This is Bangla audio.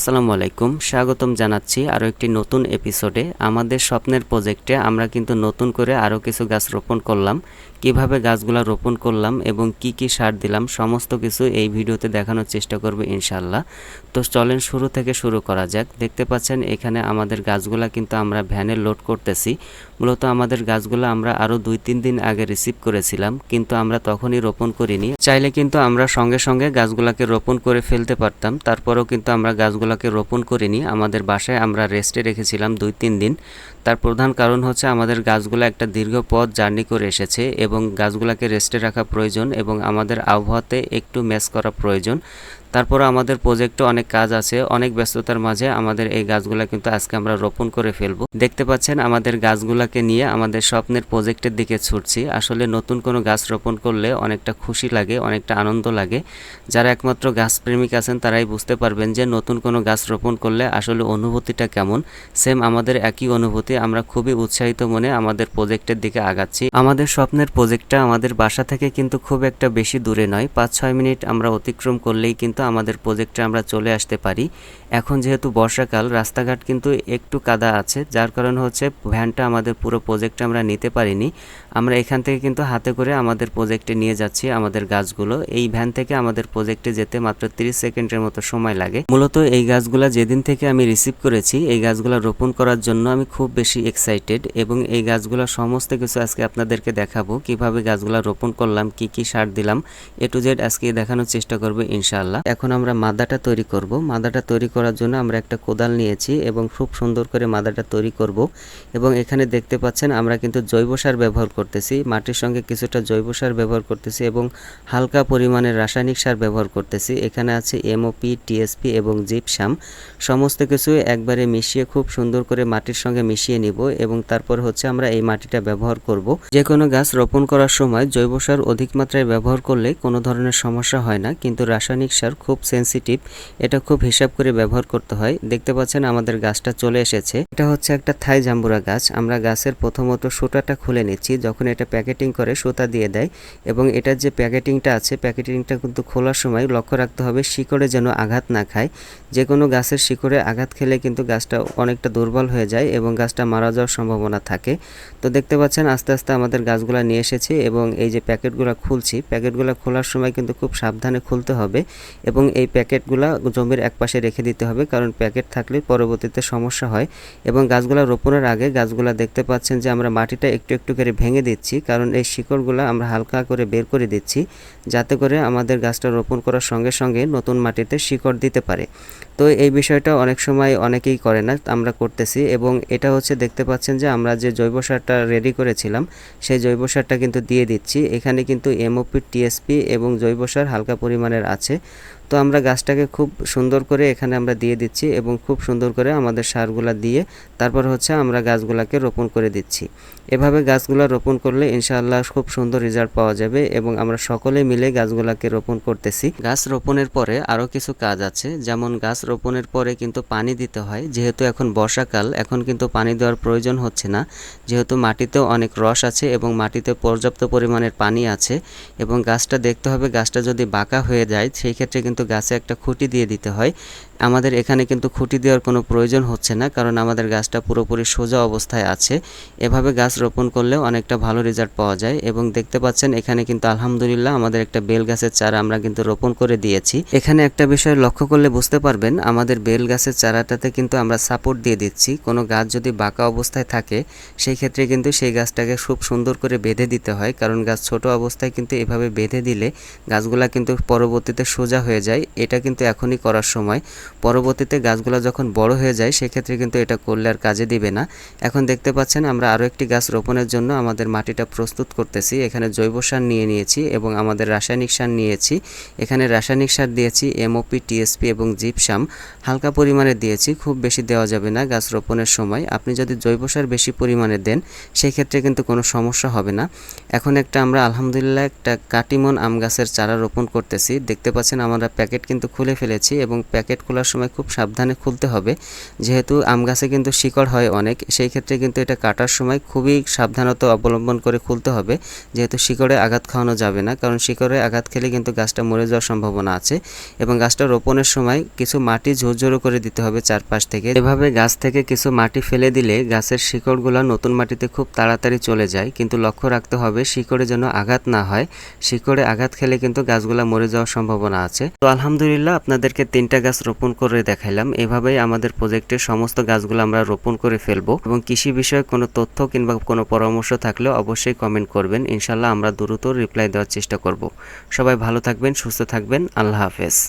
আসসালামু আলাইকুম। স্বাগতম জানাচ্ছি আরও একটি নতুন এপিসোডে আমাদের স্বপ্নের প্রজেক্টে আমরা কিন্তু নতুন করে আরও কিছু গাছ রোপণ করলাম। কীভাবে গাছগুলা রোপণ করলাম এবং কি কি সার দিলাম, সমস্ত কিছু এই ভিডিওতে দেখানোর চেষ্টা করব ইনশাল্লাহ তো চলেন শুরু থেকে শুরু করা যাক। দেখতে পাচ্ছেন, এখানে আমাদের গাছগুলা কিন্তু আমরা ভ্যানে লোড করতেছি। মূলত আমাদের গাছগুলো আমরা আরও দুই তিন দিন আগে রিসিভ করেছিলাম, কিন্তু আমরা তখনই রোপণ করিনি। চাইলে কিন্তু আমরা সঙ্গে সঙ্গে গাছগুলাকে রোপণ করে ফেলতে পারতাম, তারপরেও কিন্তু আমরা গাছগুলাকে রোপণ করিনি। আমাদের বাসায় আমরা রেস্টে রেখেছিলাম দুই তিন দিন। তার প্রধান কারণ হচ্ছে আমাদের গাছগুলো একটা দীর্ঘ পথ জার্নি করে এসেছে এবং গাছগুলোকে রেস্টে রাখা প্রয়োজন এবং আমাদের আবহাওয়াতে একটু ম্যাচ করা প্রয়োজন। তারপরে আমাদের প্রজেক্টে অনেক কাজ আছে, অনেক ব্যস্ততার মাঝে আমাদের এই গাছগুলা কিন্তু আজকে আমরা রোপণ করে ফেলব। দেখতে পাচ্ছেন আমাদের গাছগুলাকে নিয়ে আমাদের স্বপ্নের প্রজেক্টের দিকে ছুটছি। আসলে নতুন কোনো গাছ রোপণ করলে অনেকটা খুশি লাগে, অনেকটা আনন্দ লাগে। যারা একমাত্র গাছ প্রেমিক আছেন তারাই বুঝতে পারবেন যে নতুন কোনো গাছ রোপণ করলে আসলে অনুভূতিটা কেমন। সেম আমাদের একই অনুভূতি, আমরা খুবই উৎসাহিত মনে আমাদের প্রজেক্টের দিকে আগাচ্ছি। আমাদের স্বপ্নের প্রজেক্টটা আমাদের বাসা থেকে কিন্তু খুব একটা বেশি দূরে নয়। পাঁচ ছয় মিনিট আমরা অতিক্রম করলেই কিন্তু আমাদের প্রজেক্টে আমরা চলে আসতে পারি। এখন যেহেতু বর্ষাকাল, রাস্তাঘাট কিন্তু একটু কাদা আছে, যার কারণে হচ্ছে ভ্যানটা আমাদের পুরো প্রজেক্টে আমরা নিতে পারিনি। আমরা এখান থেকে কিন্তু হাতে করে আমাদের প্রজেক্টে নিয়ে যাচ্ছি, আমাদের গাছগুলো। এই ভ্যান থেকে আমাদের প্রজেক্টে যেতে মাত্র 30 সেকেন্ডের মতো সময় লাগে। মূলত এই গাছগুলো যেদিন থেকে আমি রিসিভ করেছি, এই গাছগুলো রোপণ করার জন্য আমি খুব বেশি এক্সাইটেড এবং এই গাছগুলো সমস্ত কিছু আজকে আপনাদেরকে দেখাবো। কীভাবে গাছগুলো রোপণ করলাম, কি কি সার দিলাম, এ টু জেড আজকে দেখানোর চেষ্টা করব ইনশাআল্লাহ। এখন আমরা মাদাটা তৈরি করব। মাদাটা তৈরি করার জন্য আমরা একটা কোদাল নিয়েছি এবং খুব সুন্দর করে মাদাটা তৈরি করব। এবং এখানে দেখতে পাচ্ছেন আমরা কিন্তু জৈব সার ব্যবহার করতেছি, মাটির সঙ্গে কিছুটা জৈব সার ব্যবহার করতেছি এবং হালকা পরিমাণের রাসায়নিক সার ব্যবহার করতেছি। এখানে আছে এমওপি টিএসপি এবং জিপসাম। সমস্ত কিছু একবারে মিশিয়ে খুব সুন্দর করে মাটির সঙ্গে মিশিয়ে নিব এবং তারপর হচ্ছে আমরা এই মাটিটা ব্যবহার করব। যে কোনো গাছ রোপণ করার সময় জৈব সার অধিক মাত্রায় ব্যবহার করলে কোনো ধরনের সমস্যা হয় না, কিন্তু রাসায়নিক সার খুব সেন্সিটিভ এটা খুব হিসাব করে ব্যবহার করতে হয়। দেখতে পাচ্ছেন আমাদের গাছটা চলে এসেছে। এটা হচ্ছে একটা থাই জাম্বুরা গাছ। আমরা গাছের প্রথমত সুতাটা খুলে নিচ্ছি। যখন এটা প্যাকেটিং করে, সুতা দিয়ে দেয় এবং এটার যে প্যাকেটিংটা আছে, প্যাকেটিংটা কিন্তু খোলার সময় লক্ষ্য রাখতে হবে শিকড়ে যেন আঘাত না খায়। যে কোনো গাছের শিকড়ে আঘাত খেলে কিন্তু গাছটা অনেকটা দুর্বল হয়ে যায় এবং গাছটা মারা যাওয়ার সম্ভাবনা থাকে। তো দেখতে পাচ্ছেন, আস্তে আস্তে আমাদের গাছগুলা নিয়ে এসেছি এবং এই যে প্যাকেটগুলো খুলছি, প্যাকেটগুলো খোলার সময় কিন্তু খুব সাবধানে খুলতে হবে এবং এই প্যাকেটগুলো জমির একপাশে রেখে দিতে হবে কারণ প্যাকেট থাকলে পরবর্তীতে সমস্যা হয় এবং গাছগুলা রোপণের আগে গাছগুলা দেখতে পাচ্ছেন যে আমরা মাটিটা একটু একটু করে ভেঙে দিচ্ছি, কারণ এই শিকড়গুলো আমরা হালকা করে বের করে দিচ্ছি, যাতে করে আমাদের গাছটা রোপণ করার সঙ্গে সঙ্গে নতুন মাটিতে শিকড় দিতে পারে। তো এই বিষয়টা অনেক সময় অনেকেই করে না, আমরা করতেছি এবং এটা হচ্ছে দেখতে পাচ্ছেন যে আমরা যে জৈব সারটা রেডি করেছিলাম, সেই জৈব সারটা কিন্তু দিয়ে দিচ্ছি। এখানে কিন্তু এমওপি টিএসপি এবং জৈব সার হালকা পরিমাণের আছে। তো আমরা গাছটাকে খুব সুন্দর করে এখানে আমরা দিয়ে দিচ্ছি এবং খুব সুন্দর করে আমাদের সারগুলা দিয়ে তারপর হচ্ছে আমরা গাছগুলাকে রোপণ করে দিচ্ছি। এভাবে গাছগুলো রোপণ করলে ইনশাআল্লাহ খুব সুন্দর রেজাল্ট পাওয়া যাবে এবং আমরা সকলে মিলে গাছগুলাকে রোপণ করতেছি। গাছ রোপণের পরে আরও কিছু কাজ আছে, যেমন গাছ রোপণের পরে কিন্তু পানি দিতে হয়। যেহেতু এখন বর্ষাকাল, এখন কিন্তু পানি দেওয়ার প্রয়োজন হচ্ছে না। যেহেতু মাটিতেও অনেক রস আছে এবং মাটিতে পর্যাপ্ত পরিমাণের পানি আছে এবং গাছটা দেখতে হবে গাছটা যদি বাঁকা হয়ে যায়, সেই ক্ষেত্রে কিন্তু গাছে একটা খুঁটি দিয়ে দিতে হয়। আমাদের এখানে কিন্তু খুঁটি দেওয়ার কোনো প্রয়োজন হচ্ছে না, কারণ আমাদের গাছটা পুরোপুরি সোজা অবস্থায় আছে। এভাবে গাছ রোপণ করলেও অনেকটা ভালো রেজাল্ট পাওয়া যায় এবং দেখতে পাচ্ছেন এখানে কিন্তু আলহামদুলিল্লাহ আমাদের একটা বেল গাছের চারা আমরা কিন্তু রোপণ করে দিয়েছি। এখানে একটা বিষয় লক্ষ্য করলে বুঝতে পারবেন, আমাদের বেল গাছের চারাটাতে কিন্তু আমরা সাপোর্ট দিয়ে দিচ্ছি। কোনো গাছ যদি বাঁকা অবস্থায় থাকে, সেই ক্ষেত্রে কিন্তু সেই গাছটাকে খুব সুন্দর করে বেঁধে দিতে হয়, কারণ গাছ ছোট অবস্থায় কিন্তু এভাবে বেঁধে দিলে গাছগুলা কিন্তু পরবর্তীতে সোজা হয়ে যায় এটা কিন্তু এখনই করার সময়। পরবর্তীতে গাছগুলো যখন বড় হয়ে যায়, সেক্ষেত্রে কিন্তু এটা করলে আর কাজে দিবে না। এখন দেখতে পাচ্ছেন, আমরা আরও একটি গাছ রোপণের জন্য আমাদের মাটিটা প্রস্তুত করতেছি। এখানে জৈব সার নিয়ে নিয়েছি এবং আমাদের রাসায়নিক সার নিয়েছি। এখানে রাসায়নিক সার দিয়েছি এমওপি টিএসপি এবং জিপসাম। হালকা পরিমাণে দিয়েছি, খুব বেশি দেওয়া যাবে না গাছ রোপণের সময়। আপনি যদি জৈব সার বেশি পরিমাণে দেন সেই ক্ষেত্রে কিন্তু কোনো সমস্যা হবে না। এখন একটা আমরা আলহামদুলিল্লাহ একটা কাটিমন আম গাছের চারা রোপণ করতেছি। দেখতে পাচ্ছেন, আমরা প্যাকেট কিন্তু খুলে ফেলেছি এবং প্যাকেট খোলার সময় খুব সাবধানে খুলতে হবে। যেহেতু আম গাছে কিন্তু শিকড় হয় অনেক, সেই ক্ষেত্রে কিন্তু এটা কাটার সময় খুবই সাবধানতা অবলম্বন করে খুলতে হবে। যেহেতু শিকড়ে আঘাত খাওয়ানো যাবে না, কারণ শিকড়ে আঘাত খেলে কিন্তু গাছটা মরে যাওয়ার সম্ভাবনা আছে এবং গাছটা রোপণের সময় কিছু মাটি ঝোরঝোরো করে দিতে হবে চারপাশ থেকে। এভাবে গাছ থেকে কিছু মাটি ফেলে দিলে গাছের শিকড়গুলো নতুন মাটিতে খুব তাড়াতাড়ি চলে যায়। কিন্তু লক্ষ্য রাখতে হবে, শিকড়ে যেন আঘাত না হয়। শিকড়ে আঘাত খেলে কিন্তু গাছগুলো মরে যাওয়ার সম্ভাবনা আছে। তো আলহামদুলিল্লাহ, আপনাদেরকে তিনটা গাছ রোপণ করে দেখাইলাম। এভাবেই আমাদের প্রজেক্টের সমস্ত গাছগুলো আমরা রোপণ করে ফেলব। এবং কৃষি বিষয়ে কোনো তথ্য কিংবা কোনো পরামর্শ থাকলে অবশ্যই কমেন্ট করবেন। ইনশাল্লাহ আমরা দ্রুত রিপ্লাই দেওয়ার চেষ্টা করব। সবাই ভালো থাকবেন, সুস্থ থাকবেন। আল্লাহ হাফেজ।